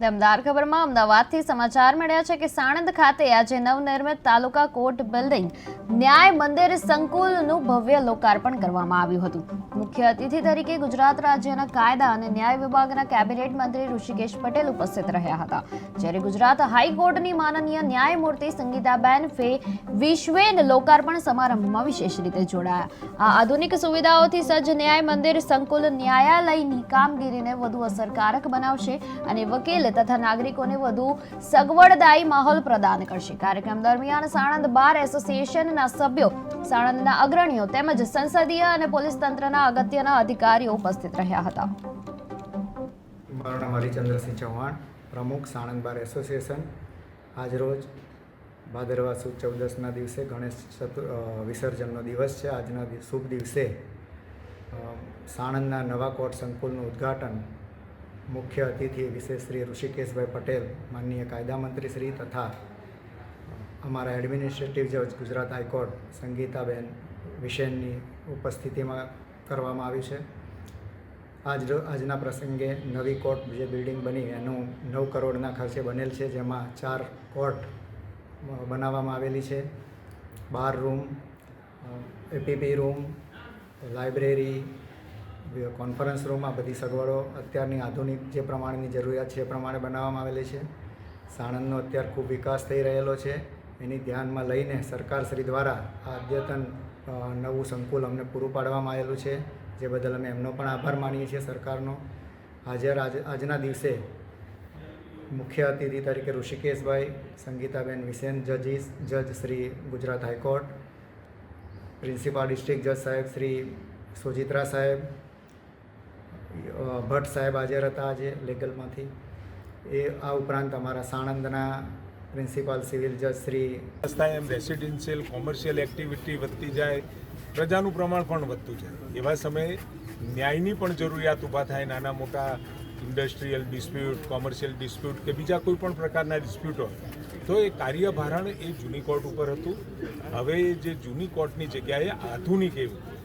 દમદાર ખબરમાં અમદાવાદથી સમાચાર મળ્યા છે કે સાણંદ ખાતે આજે નવનિર્મિત તાલુકા કોર્ટ બિલ્ડિંગ ન્યાય મંદિર સંકુલનું ભવ્ય લોકાર્પણ કરવામાં આવ્યું હતું. મુખ્ય અતિથિ તરીકે ગુજરાત રાજ્યના કાયદા અને ન્યાય વિભાગના કેબિનેટ મંત્રી ઋષિકેશ પટેલ ઉપસ્થિત રહ્યા હતા. જ્યારે ગુજરાત હાઈકોર્ટની માનનીય ન્યાયમૂર્તિ સંગીતાબેન ફે વિશ્વેન લોકાર્પણ સમારંભમાં વિશેષ રીતે જોડાયા. આ આધુનિક સુવિધાઓથી સજ્જ ન્યાય મંદિર સંકુલ ન્યાયાલયની કામગીરીને વધુ અસરકારક બનાવશે અને વકીલ તથા નાગરિકોને વધુ સગવડદાયી માહોલ પ્રદાન કરશે. કાર્યક્રમ દરમિયાન સાણંદ બાર એસોસિએશનના સભ્યો, સાણંદના અગ્રણીઓ તેમજ સંસદીય અને પોલીસ તંત્રના અગત્યના અધિકારીઓ ઉપસ્થિત રહ્યા હતા. મારું નામ હરિચંદ્રસિંહ ચૌહાણ, પ્રમુખ સાણંદ બાર એસોસિએશન. આજરોજ ભાદરવા સુદ ચૌદસના દિવસે ગણેશ ચતુ વિસર્જનનો દિવસ છે. આજના શુભ દિવસે સાણંદના નવા કોર્ટ સંકુલનું ઉદ્ઘાટન મુખ્ય અતિથિ વિશેષ શ્રી ઋષિકેશભાઈ પટેલ, માનનીય કાયદા મંત્રી શ્રી તથા અમારા એડમિનિસ્ટ્રેટિવ જજ ગુજરાત હાઈકોર્ટ, સંગીતાબેન વિશેનની ઉપસ્થિતિમાં કરવામાં આવ્યું છે. આજ આજના પ્રસંગે નવી કોર્ટ જે બિલ્ડિંગ બની, એનું નવ કરોડના ખર્ચે બનેલ છે, જેમાં ચાર કોર્ટ બનાવવામાં આવેલી છે. Bar room APP room, library conference room આ બધી સગવડો અત્યારની આધુનિક જે પ્રમાણેની જરૂરિયાત છે એ પ્રમાણે બનાવવામાં આવેલી છે. સાણંદનો અત્યારે ખૂબ વિકાસ થઈ રહેલો છે. એની ધ્યાનમાં લઈને સરકારશ્રી દ્વારા આ અદ્યતન નવું સંકુલ અમને પૂરું પાડવામાં આવેલું છે. જે બદલ અમે એમનો પણ આભાર માનીએ છીએ સરકારનો. હાજર આજ, આજના દિવસે મુખ્ય અતિથિ તરીકે ઋષિકેશભાઈ, સંગીતાબેન વિસેન જજીસ, જજ Shri Gujarat high court, principal district જજ સાહેબ શ્રી સુજિત્રા સાહેબ ભટ્ટ સાહેબ હાજર હતા આજે લેગલમાંથી. એ આ ઉપરાંત અમારા સાણંદના પ્રિન્સિપાલ સિવિલ જજ Shri M residential, commercial activity વધતી જાય, પ્રજાનું પ્રમાણ પણ વધતું જાય. એવા સમયે ન્યાયની પણ જરૂરિયાત ઊભા થાય, નાના મોટા ઇન્ડસ્ટ્રીયલ ડિસ્પ્યુટ, કોમર્શિયલ ડિસ્પ્યુટ કે બીજા કોઈ પણ પ્રકારના ડિસ્પ્યુટ હોય, તો એ કાર્યભારણ એ જૂની કોર્ટ ઉપર હતું. હવે જે જૂની કોર્ટની જગ્યાએ આધુનિક એવું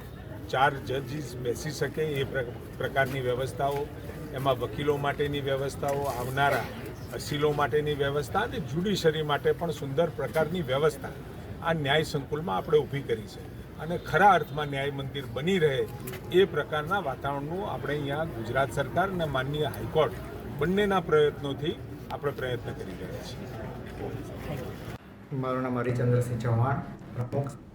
ચાર જજીસ બેસી શકે એ પ્ર- પ્રકારની વ્યવસ્થાઓ, એમાં વકીલો માટેની વ્યવસ્થાઓ, આવનારા અસીલો માટેની વ્યવસ્થા અને જ્યુડિશરી માટે પણ સુંદર પ્રકારની વ્યવસ્થા આ ન્યાય સંકુલમાં આપણે ઊભી કરી છે. અને ખરા અર્થમાં ન્યાય મંદિર બની રહે એ પ્રકારના વાતાવરણનું આપણે અહીંયા ગુજરાત સરકાર અને માનનીય હાઈકોર્ટ બંનેના પ્રયત્નોથી આપણે પ્રયત્ન કરી રહ્યા છીએ. મારું નામ હરિચંદ્રસિંહ ચૌહાણ, પ્રમુખ